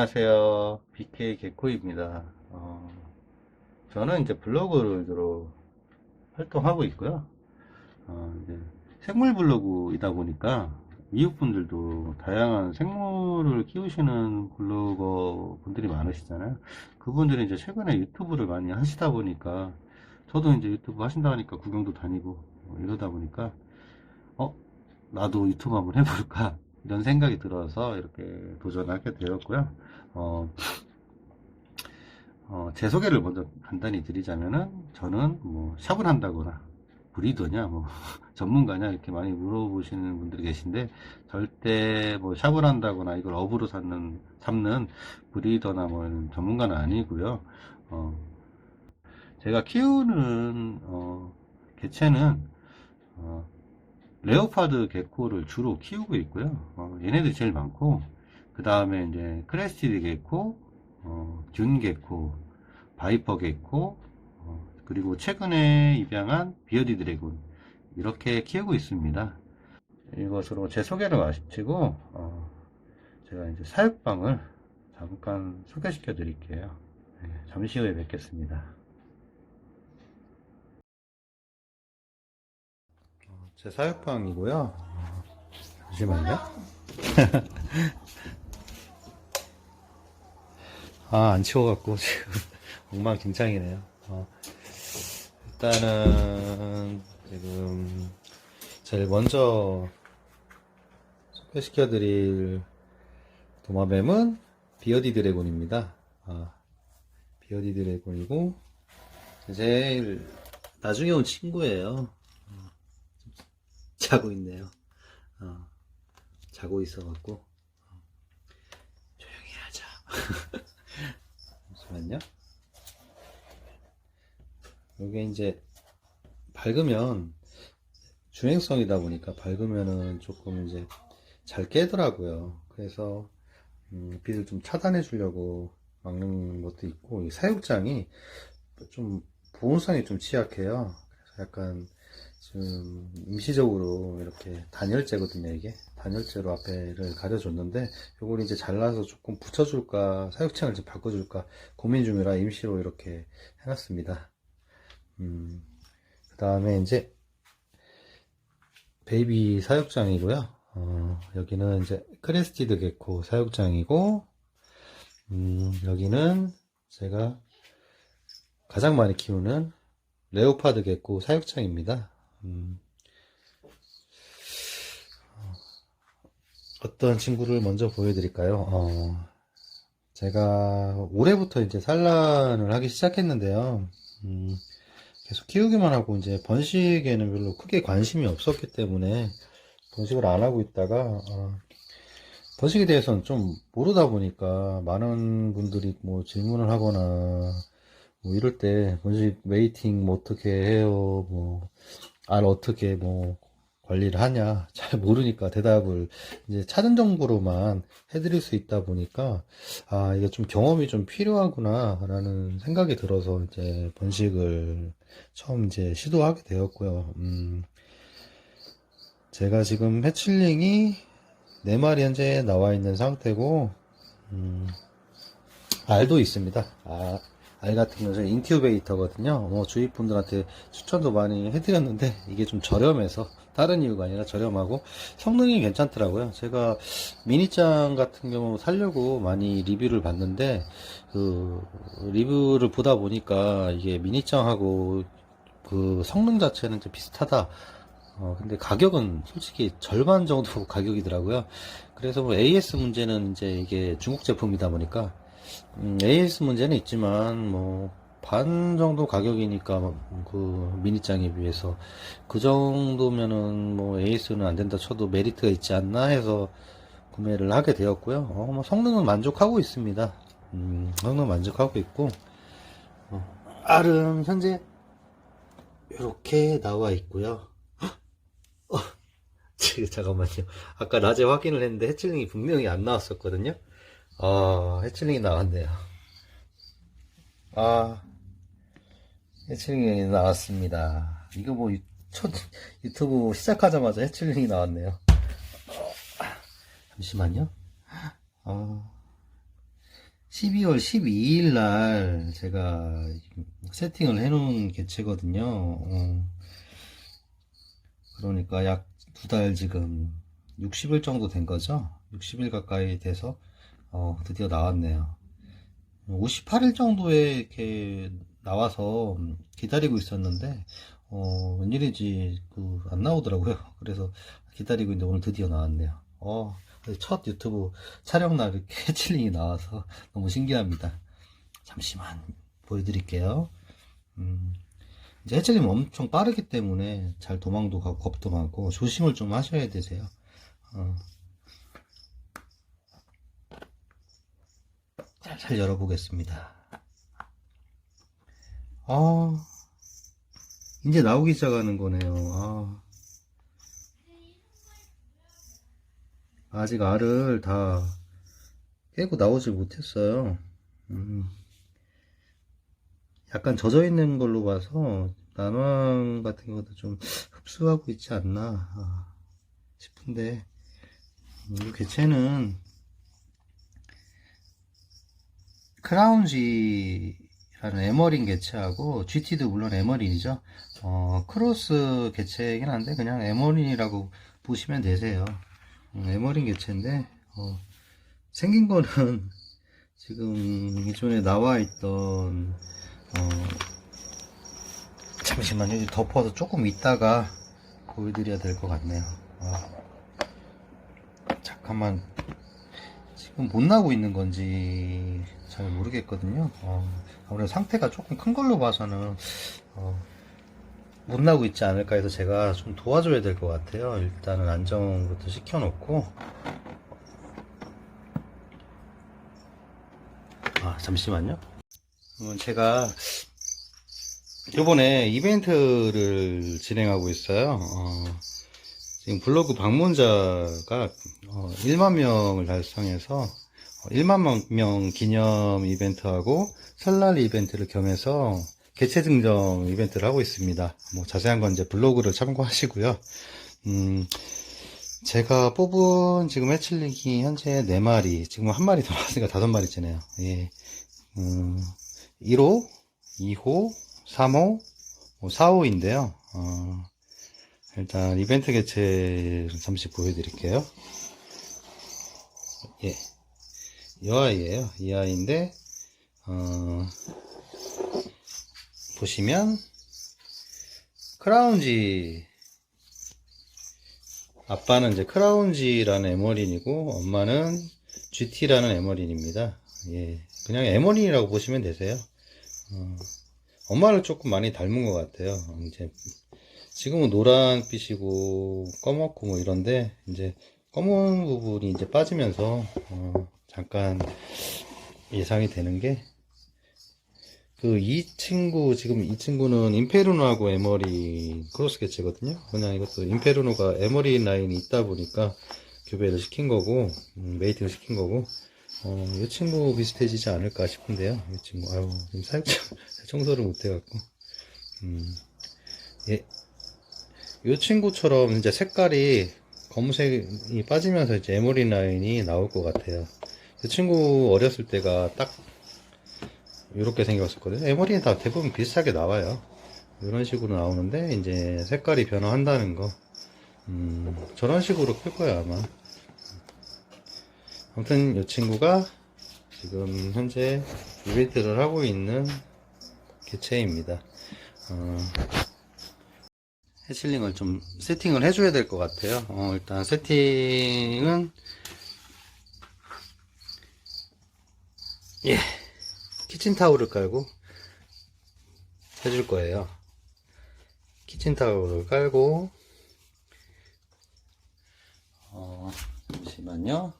안녕하세요. BK 개코입니다. 어, 저는 이제 블로그를 주로 활동하고 있고요. 어, 이제 생물 블로그이다 보니까 이웃분들도 다양한 생물을 키우시는 블로거 분들이 많으시잖아요. 그분들이 이제 최근에 유튜브를 많이 하시다 보니까 저도 이제 유튜브 하신다 하니까 구경도 다니고 뭐 이러다 보니까 어 나도 유튜브 한번 해볼까 이런 생각이 들어서 이렇게 도전하게 되었고요. 어, 어, 제 소개를 먼저 간단히 드리자면은 저는 뭐 샵을 한다거나 브리더냐 뭐 전문가냐 이렇게 많이 물어보시는 분들이 계신데 절대 뭐 샵을 한다거나 이걸 업으로 삼는 삼는 브리더나 뭐 이런 전문가는 아니고요. 어, 제가 키우는 어, 개체는 어, 레오파드 개코를 주로 키우고 있고요. 어, 얘네들이 제일 많고, 그 다음에 이제 크레스티드 개코, 어, 균 개코, 바이퍼 개코, 어, 그리고 최근에 입양한 비어디 드래곤, 이렇게 키우고 있습니다. 이것으로 제 소개를 마치고, 어, 제가 이제 사육방을 잠깐 소개시켜 드릴게요. 네, 잠시 후에 뵙겠습니다. 제 사육방이고요. 잠시만요. 아, 안 치워갖고 지금 엉망진창이네요. 어, 일단은 지금 제일 먼저 소개시켜드릴 도마뱀은 비어디 드래곤입니다. 아, 비어디 드래곤이고 제일 나중에 온 친구예요. 자고 있네요. 어, 자고 있어갖고 어, 조용히 하자. 잠시만요. 이게 이제 밝으면 주행성이다 보니까 밝으면은 조금 이제 잘 깨더라고요. 그래서 음, 빛을 좀 차단해 주려고 막는 것도 있고 이 사육장이 좀 보온성이 좀 취약해요. 그래서 약간 지금 임시적으로 이렇게 단열재거든요 이게. 단열재로 앞에를 가려줬는데 요걸 이제 잘라서 조금 붙여줄까 사육창을 좀 바꿔줄까 고민 중이라 임시로 이렇게 해놨습니다. 음, 그 다음에 이제 베이비 사육장이고요. 어, 여기는 이제 크레스티드 개코 사육장이고 음, 여기는 제가 가장 많이 키우는 레오파드 개코 사육장입니다 음, 어떤 친구를 먼저 보여드릴까요? 어, 제가 올해부터 이제 산란을 하기 시작했는데요. 음, 계속 키우기만 하고 이제 번식에는 별로 크게 관심이 없었기 때문에 번식을 안 하고 있다가 어, 번식에 대해서는 좀 모르다 보니까 많은 분들이 뭐 질문을 하거나 뭐 이럴 때 번식 웨이팅 뭐 어떻게 해요 뭐 알 어떻게 뭐 관리를 하냐 잘 모르니까 대답을 이제 찾은 정보로만 해드릴 수 있다 보니까 아 이게 좀 경험이 좀 필요하구나 라는 생각이 들어서 이제 번식을 처음 이제 시도하게 되었고요. 음 제가 지금 해칠링이 4마리 현재 나와 있는 상태고 음 알도 있습니다. 아, 알 같은 경우는 인큐베이터거든요. 뭐 주위 분들한테 추천도 많이 해드렸는데 이게 좀 저렴해서 다른 이유가 아니라 저렴하고 성능이 괜찮더라고요. 제가 미니짱 같은 경우 살려고 많이 리뷰를 봤는데 그 리뷰를 보다 보니까 이게 미니짱하고 그 성능 자체는 좀 비슷하다. 어, 근데 가격은 솔직히 절반 정도 가격이더라고요. 그래서 뭐 AS 문제는 이제 이게 중국 제품이다 보니까 음, AS 문제는 있지만 뭐 반 정도 가격이니까 그 미니짱에 비해서 그 정도면은 뭐 AS는 안 된다 쳐도 메리트가 있지 않나 해서 구매를 하게 되었고요. 어, 뭐 성능은 만족하고 있습니다. 음, 성능 만족하고 있고 어, R은 현재 이렇게 나와 있고요. 어, 잠깐만요. 아까 낮에 확인을 했는데 해칭이 분명히 안 나왔었거든요. 아, 해칠링이 나왔네요. 아, 해칠링이 나왔습니다. 이거 뭐, 유, 첫, 유튜브 시작하자마자 해칠링이 나왔네요. 잠시만요. 아, 12월 12일 날 제가 세팅을 해놓은 개체거든요. 어. 그러니까 약 두 달 지금 60일 정도 된 거죠. 60일 가까이 돼서 어, 드디어 나왔네요. 58일 정도에 이렇게 나와서 기다리고 있었는데 어, 웬일인지 그 안 나오더라고요. 그래서 기다리고 있는데 오늘 드디어 나왔네요. 어, 첫 유튜브 촬영 날 이렇게 해칠링이 나와서 너무 신기합니다. 잠시만 보여드릴게요. 음, 이제 해칠링 엄청 빠르기 때문에 잘 도망도 가고 겁도 많고 조심을 좀 하셔야 되세요. 어. 살살 열어보겠습니다. 아, 이제 나오기 시작하는 거네요. 아. 아직 알을 다 깨고 나오질 못했어요. 음. 약간 젖어 있는 걸로 봐서 난황 같은 것도 좀 흡수하고 있지 않나 아, 싶은데 음, 이 개체는 크라운지라는 에머린 개체하고 GT도 물론 에머린이죠. 어, 크로스 개체이긴 한데 그냥 에머린이라고 보시면 되세요. 음, 에머린 개체인데 어, 생긴 거는 지금 기존에 나와 있던 어, 잠시만요. 덮어서 조금 있다가 보여드려야 될 것 같네요. 아, 잠깐만. 지금 못 나고 있는 건지 잘 모르겠거든요. 어, 아무래도 상태가 조금 큰 걸로 봐서는 어, 못 나고 있지 않을까 해서 제가 좀 도와줘야 될 것 같아요. 일단은 안정부터 시켜놓고 아 잠시만요. 그러면 제가 요번에 이벤트를 진행하고 있어요. 어, 지금 블로그 방문자가 어, 1만 명을 달성해서 어, 1만 명 기념 이벤트하고 설날 이벤트를 겸해서 개체 증정 이벤트를 하고 있습니다. 뭐 자세한 건 이제 블로그를 참고하시고요. 음, 제가 뽑은 지금 해칠링이 현재 4마리, 지금 한 마리 더 나왔으니까 5마리째네요. 예. 음, 1호, 2호, 3호, 4호인데요. 어, 일단 이벤트 개체를 잠시 보여드릴게요. 예. 이 아이예요. 이 아이인데, 어, 보시면, 크라운지, 아빠는 이제 크라운지라는 에머린이고, 엄마는 GT라는 에머린입니다. 예. 그냥 에머린이라고 보시면 되세요. 어, 엄마를 조금 많이 닮은 것 같아요. 이제, 지금은 노란빛이고, 검었고 뭐 이런데, 이제, 검은 부분이 이제 빠지면서, 어, 잠깐 예상이 되는 게, 그, 이 친구, 지금 이 친구는 임페르노하고 에머리 크로스 개체거든요. 그냥 이것도 임페르노가 에머리 라인이 있다 보니까 교배를 시킨 거고, 음, 메이팅을 시킨 거고, 어, 이 친구 비슷해지지 않을까 싶은데요. 이 친구, 아유, 지금 살짝 청소를 못 해갖고, 음, 예. 이 친구처럼 이제 색깔이 검은색이 빠지면서 이제 에머리 라인이 나올 것 같아요. 이 친구 어렸을 때가 딱 이렇게 생겼었거든요. 에머리는 다 대부분 비슷하게 나와요. 이런 식으로 나오는데 이제 색깔이 변화한다는 거. 음, 저런 식으로 클 거예요 아마. 아무튼 이 친구가 지금 현재 이벤트를 하고 있는 개체입니다. 어, 해실링을 좀 세팅을 해줘야 될 것 같아요. 어, 일단 세팅은 예 키친타올을 깔고 해줄 거예요. 키친타올을 깔고 어, 잠시만요.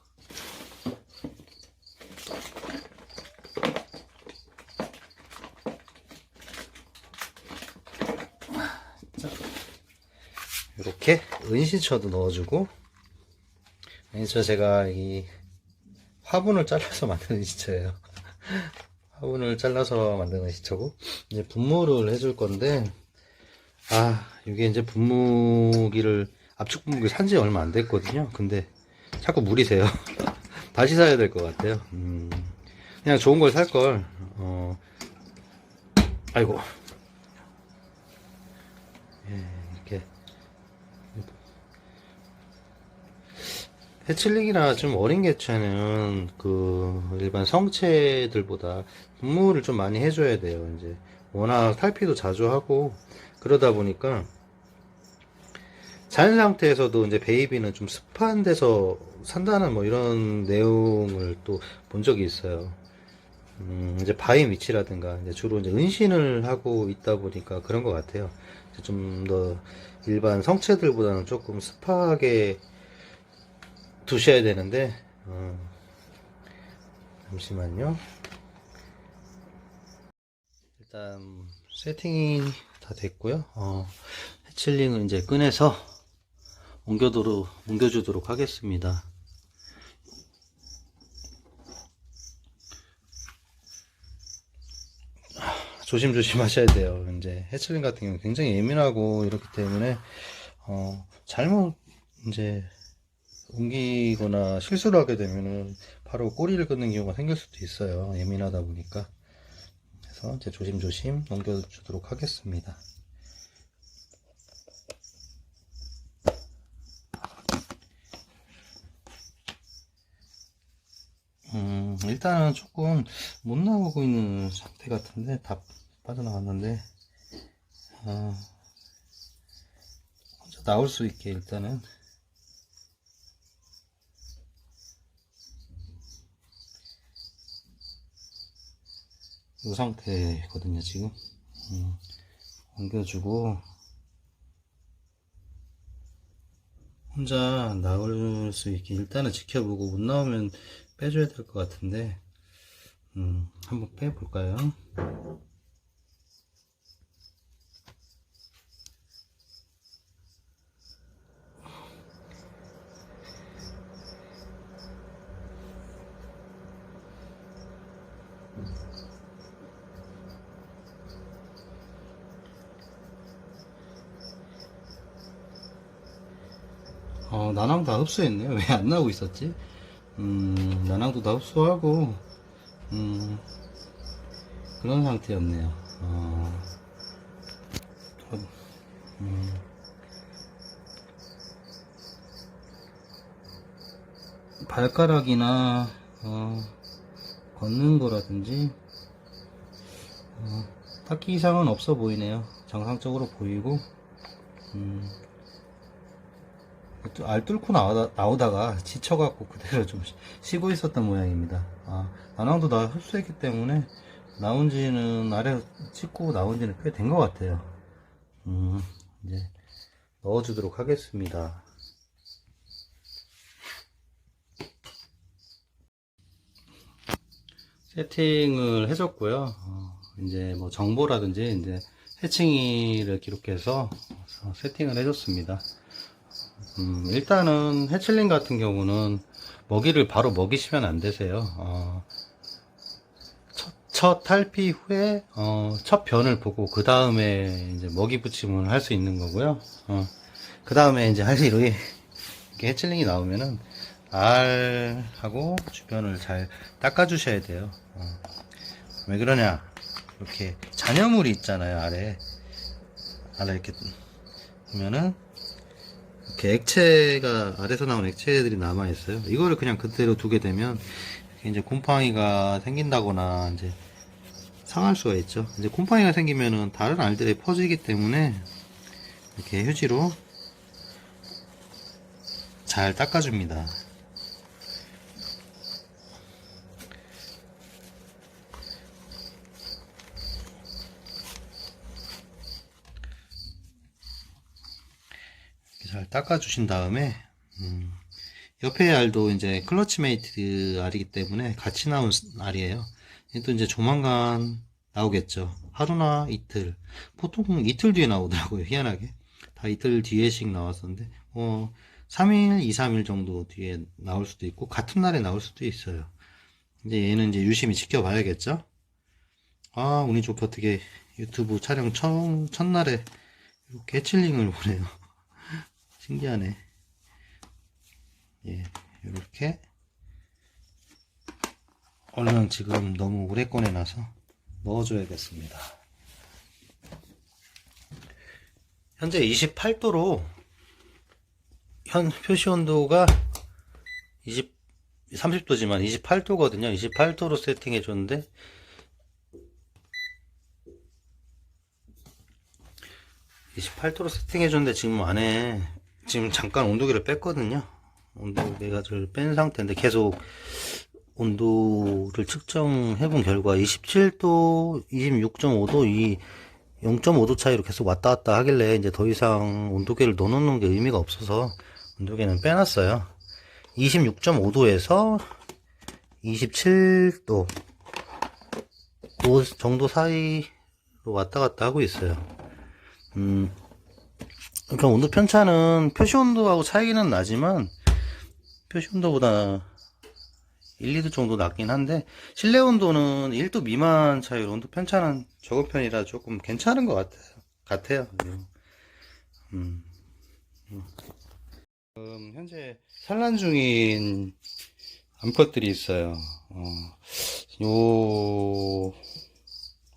이렇게 은신처도 넣어주고 은신처 제가 이 화분을 잘라서 만든 은신처예요 화분을 잘라서 만든 은신처고 이제 분무를 해줄 건데 아 이게 이제 분무기를 압축 분무기 산지 얼마 안 됐거든요 근데 자꾸 물이 새요 다시 사야 될 것 같아요 음, 그냥 좋은 걸 살 걸. 어. 아이고. 예, 이렇게. 해칠링이나 좀 어린 개체는 그 일반 성체들보다 분무를 좀 많이 해줘야 돼요. 이제 워낙 탈피도 자주 하고 그러다 보니까 자연 상태에서도 이제 베이비는 좀 습한 데서 산다는 뭐 이런 내용을 또 본 적이 있어요. 음, 이제 바위 위치라든가 이제 주로 이제 은신을 하고 있다 보니까 그런 것 같아요. 좀 더 일반 성체들보다는 조금 습하게 두셔야 되는데 어, 잠시만요. 일단 세팅이 다 됐고요. 어, 해칠링을 이제 꺼내서 옮겨도록 옮겨주도록 하겠습니다. 조심조심 하셔야 돼요. 이제 해칠링 같은 경우는 굉장히 예민하고 이렇기 때문에 어, 잘못 이제 옮기거나 실수를 하게 되면은 바로 꼬리를 끊는 경우가 생길 수도 있어요. 예민하다 보니까. 그래서 이제 조심조심 넘겨 주도록 하겠습니다. 음, 일단은 조금 못 나오고 있는 상태 같은데 다 빠져나왔는데 아, 혼자 나올 수 있게 일단은 이 상태거든요 지금. 음, 옮겨주고. 혼자 나올 수 있게 일단은 지켜보고 못 나오면 빼줘야 될 것 같은데. 음, 한번 빼볼까요? 어, 나낭 다 흡수했네요. 왜 안 나오고 있었지? 음, 나낭도 다 흡수하고, 음, 그런 상태였네요. 어, 음, 발가락이나, 어, 걷는 거라든지, 어, 딱히 이상은 없어 보이네요. 정상적으로 보이고, 음, 또 알 뚫고 나오다, 나오다 가 지쳐갖고 그대로 좀 쉬- 쉬고 있었던 모양입니다. 아, 난황도 다 흡수했기 때문에 나온 지는 아래 찍고 나온 지는 꽤 된 것 같아요. 음, 이제 넣어주도록 하겠습니다. 세팅을 해줬고요. 어, 이제 뭐 정보라든지 이제 해칭이를 기록해서 세팅을 해줬습니다. 음, 일단은 해칠링 같은 경우는 먹이를 바로 먹이시면 안 되세요. 어, 첫, 첫 탈피 후에 어, 첫 변을 보고 그 다음에 이제 먹이 붙임을 할 수 있는 거고요. 어, 그 다음에 이제 할 일이 이렇게 해칠링이 나오면은 알하고 주변을 잘 닦아주셔야 돼요. 어. 왜 그러냐? 이렇게 잔여물이 있잖아요 아래 아래 이렇게 보면은 이렇게 액체가 아래서 나온 액체들이 남아 있어요. 이거를 그냥 그대로 두게 되면 이제 곰팡이가 생긴다거나 이제 상할 수가 있죠. 이제 곰팡이가 생기면은 다른 알들에 퍼지기 때문에 이렇게 휴지로 잘 닦아줍니다. 잘 닦아주신 다음에 음, 옆에 알도 이제 클러치메이트 알이기 때문에 같이 나온 알이에요. 얘도 이제 조만간 나오겠죠. 하루나 이틀. 보통 이틀 뒤에 나오더라고요. 희한하게. 다 이틀 뒤에씩 나왔었는데, 어, 3일, 2, 3일 정도 뒤에 나올 수도 있고, 같은 날에 나올 수도 있어요. 이제 얘는 이제 유심히 지켜봐야겠죠? 아, 운이 좋게 어떻게 유튜브 촬영 처음, 첫날에 이렇게 해칠링을 보네요. 신기하네. 예, 이렇게 얼른 지금 너무 오래 꺼내놔서 넣어줘야겠습니다. 현재 28도로 현 표시 온도가 20 30도지만 28도거든요. 28도로 세팅해 줬는데 (28도로) 세팅해 줬는데 지금 안에 지금 잠깐 온도계를 뺐거든요 온도계를 뺀 상태인데 계속 온도를 측정해 본 결과 27도 26.5도 이 0.5도 차이로 계속 왔다 갔다 하길래 이제 더 이상 온도계를 넣어 놓는 게 의미가 없어서 온도계는 빼놨어요 26.5도에서 27도 그 정도 사이로 왔다 갔다 하고 있어요. 음, 그러니까 온도 편차는 표시 온도하고 차이는 나지만 표시 온도보다 1, 2도 정도 낮긴 한데 실내 온도는 1도 미만 차이로 온도 편차는 적은 편이라 조금 괜찮은 것 같아요. 같아요. 음. 지금 현재 산란 중인 암컷들이 있어요. 어, 요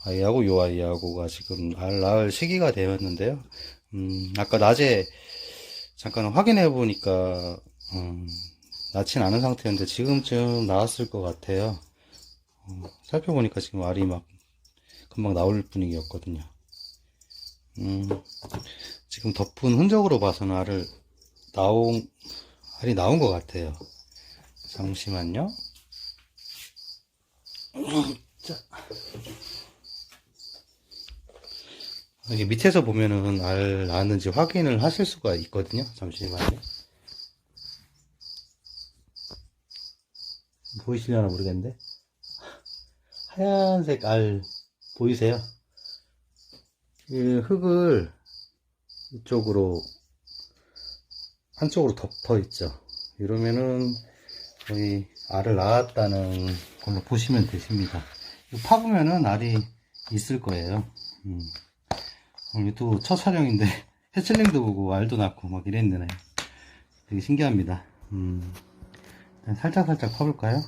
아이하고 요 아이하고가 지금 알 낳을 시기가 되었는데요. 음, 아까 낮에 잠깐 확인해 보니까 음, 낳진 않은 상태였는데 지금쯤 나왔을 것 같아요. 어, 살펴보니까 지금 알이 막 금방 나올 분위기였거든요. 음, 지금 덮은 흔적으로 봐서는 알을 나온 알이 나온 것 같아요. 잠시만요. 자. 여기 밑에서 보면은 알 나왔는지 확인을 하실 수가 있거든요. 잠시만요. 보이시려나 모르겠는데 하얀색 알 보이세요? 이 흙을 이쪽으로 한쪽으로 덮어 있죠. 이러면은 거의 알을 낳았다는 걸로 보시면 되십니다. 이거 파보면은 알이 있을 거예요. 음. 오늘 유튜브 첫 촬영인데 해슬링도 보고 알도 낳고 막 이랬네. 되게 신기합니다. 음. 일단 살짝 살짝 파볼까요?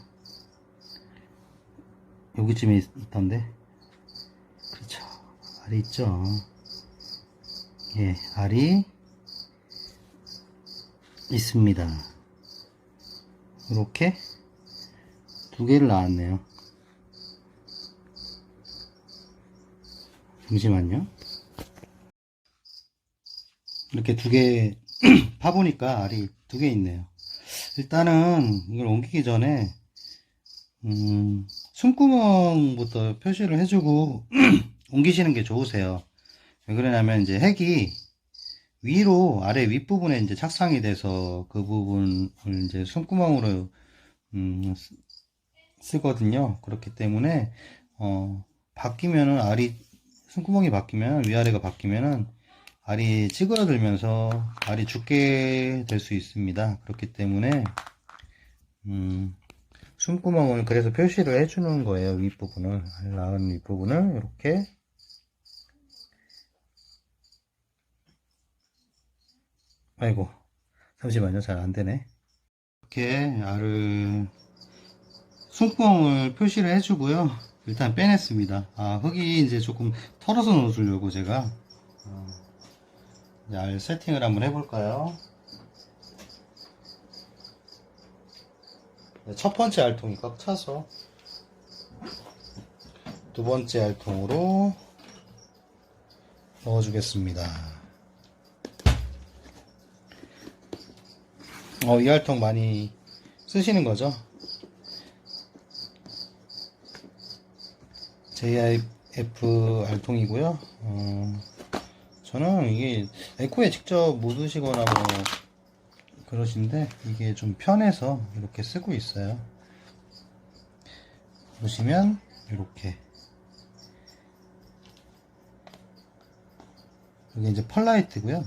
여기쯤에 있, 있던데. 그렇죠. 알이 있죠. 예, 알이 있습니다. 이렇게 두 개를 낳았네요. 잠시만요. 이렇게 두 개 파보니까 알이 두 개 있네요. 일단은 이걸 옮기기 전에 음, 숨구멍부터 표시를 해주고 옮기시는 게 좋으세요. 왜 그러냐면 이제 핵이 위로 아래 윗부분에 이제 착상이 돼서 그 부분을 이제 손구멍으로 음, 쓰- 쓰거든요. 그렇기 때문에 어, 바뀌면은 알이 손구멍이 바뀌면 위아래가 바뀌면은 알이 찌그러들면서 알이 죽게 될 수 있습니다. 그렇기 때문에 음, 숨구멍을 그래서 표시를 해주는 거예요. 윗부분을. 알 낳은 윗부분을 이렇게. 아이고 잠시만요. 잘 안되네. 이렇게 알을 숨구멍을 표시를 해주고요. 일단 빼냈습니다. 아 흙이 이제 조금 털어서 넣어주려고 제가. 어, 알 세팅을 한번 해볼까요 네, 첫 번째 알통이 꽉 차서 두 번째 알통으로 넣어주겠습니다 어, 이 알통 많이 쓰시는 거죠? JIF 알통이고요. 어, 저는 이게 에코에 직접 묻으시거나 뭐 그러신데 이게 좀 편해서 이렇게 쓰고 있어요. 보시면 이렇게 여기 이제 펄라이트고요.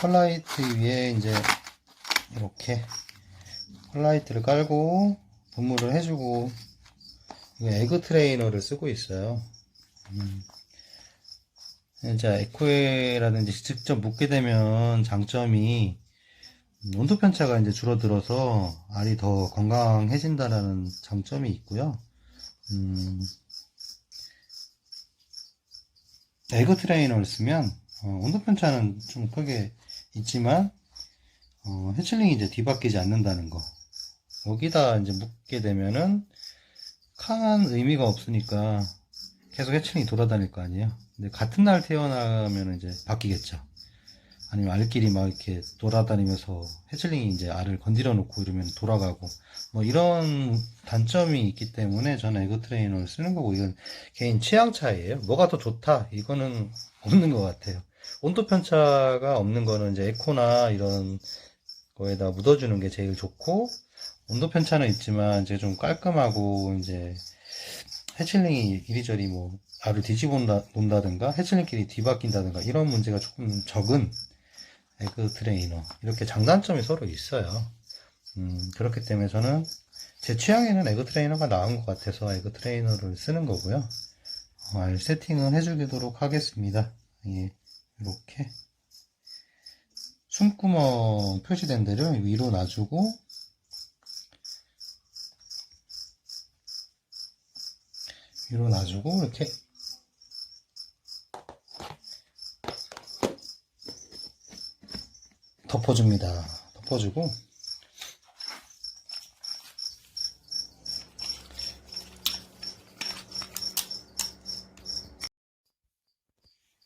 펄라이트 위에 이제 이렇게 펄라이트를 깔고 분무를 해주고 에그 트레이너를 쓰고 있어요. 음. 이제 에코에라든지 직접 묻게 되면 장점이 음, 온도 편차가 이제 줄어들어서 알이 더 건강해진다라는 장점이 있고요. 음, 에그 트레이너를 쓰면 어, 온도 편차는 좀 크게 있지만 어, 해칠링이 이제 뒤바뀌지 않는다는 거. 여기다 이제 묶게 되면은 칸 의미가 없으니까 계속 해칠링이 돌아다닐 거 아니에요. 근데 같은 날 태어나면 이제 바뀌겠죠. 아니면 알끼리 막 이렇게 돌아다니면서 해칠링이 이제 알을 건드려 놓고 이러면 돌아가고 뭐 이런 단점이 있기 때문에 저는 에그 트레이너를 쓰는 거고 이건 개인 취향 차이예요. 뭐가 더 좋다 이거는 없는 것 같아요. 온도 편차가 없는 거는 이제 에코나 이런 거에다 묻어주는 게 제일 좋고 온도 편차는 있지만 이제 좀 깔끔하고 이제 해칠링이 이리저리 뭐 알을 뒤집어 놓는다든가 해칠링끼리 뒤바뀐다든가 이런 문제가 조금 적은 에그 트레이너 이렇게 장단점이 서로 있어요. 음, 그렇기 때문에 저는 제 취향에는 에그 트레이너가 나은 것 같아서 에그 트레이너를 쓰는 거고요. 어, 알 세팅은 해주도록 하겠습니다. 예, 이렇게 숨구멍 표시된 데를 위로 놔주고 위로 놔주고 이렇게 덮어줍니다. 덮어주고.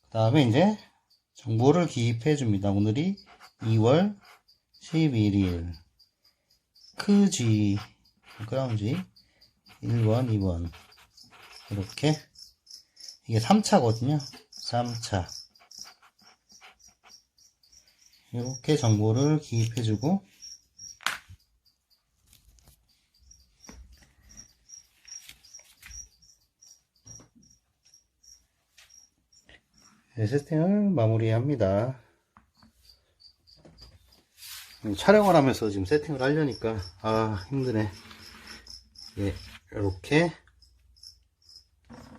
그 다음에 이제 정보를 기입해 줍니다. 오늘이 2월 11일 크지. 그라운지. 1번 2번. 이렇게. 이게 3차거든요. 3차 이렇게 정보를 기입해주고 네, 세팅을 마무리합니다. 촬영을 하면서 지금 세팅을 하려니까 아 힘드네. 예, 이렇게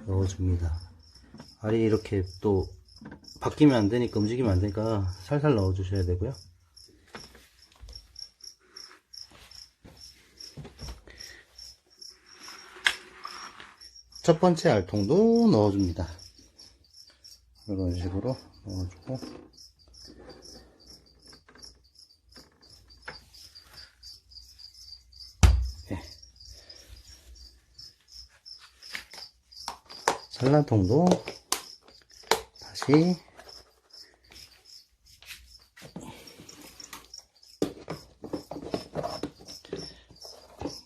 넣어줍니다. 알이 이렇게 또 바뀌면 안 되니까 움직이면 안 되니까 살살 넣어 주셔야 되고요. 첫 번째 알통도 넣어줍니다. 이런 식으로 넣어주고 예. 산란통도 다시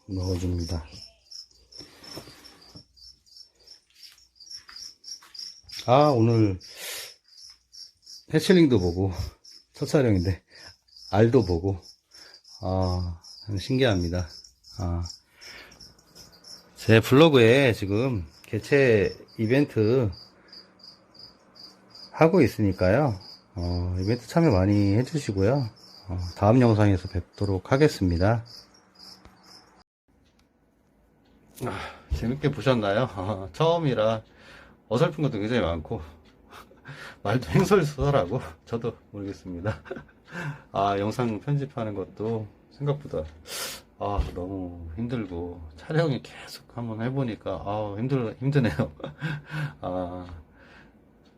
넣어줍니다. 아, 오늘 해칠링도 보고, 첫 촬영인데, 알도 보고, 아, 참 신기합니다. 아, 제 블로그에 지금 개최 이벤트 하고 있으니까요. 어, 이벤트 참여 많이 해주시고요. 어, 다음 영상에서 뵙도록 하겠습니다. 아, 재밌게 보셨나요? 아, 처음이라 어설픈 것도 굉장히 많고 말도 행설수설하고 저도 모르겠습니다. 아 영상 편집하는 것도 생각보다 아 너무 힘들고 촬영이 계속 한번 해보니까 아 힘들 힘드네요. 아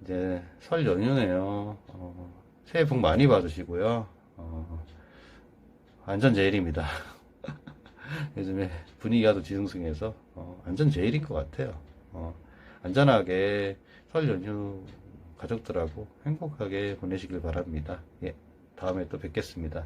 이제 설 연휴네요. 어, 새해 복 많이 받으시고요. 어, 완전 제일입니다. 요즘에 분위기가 더 뒤숭숭해서 어, 완전 제일인 것 같아요. 어, 안전하게 설 연휴 가족들하고 행복하게 보내시길 바랍니다. 예, 다음에 또 뵙겠습니다.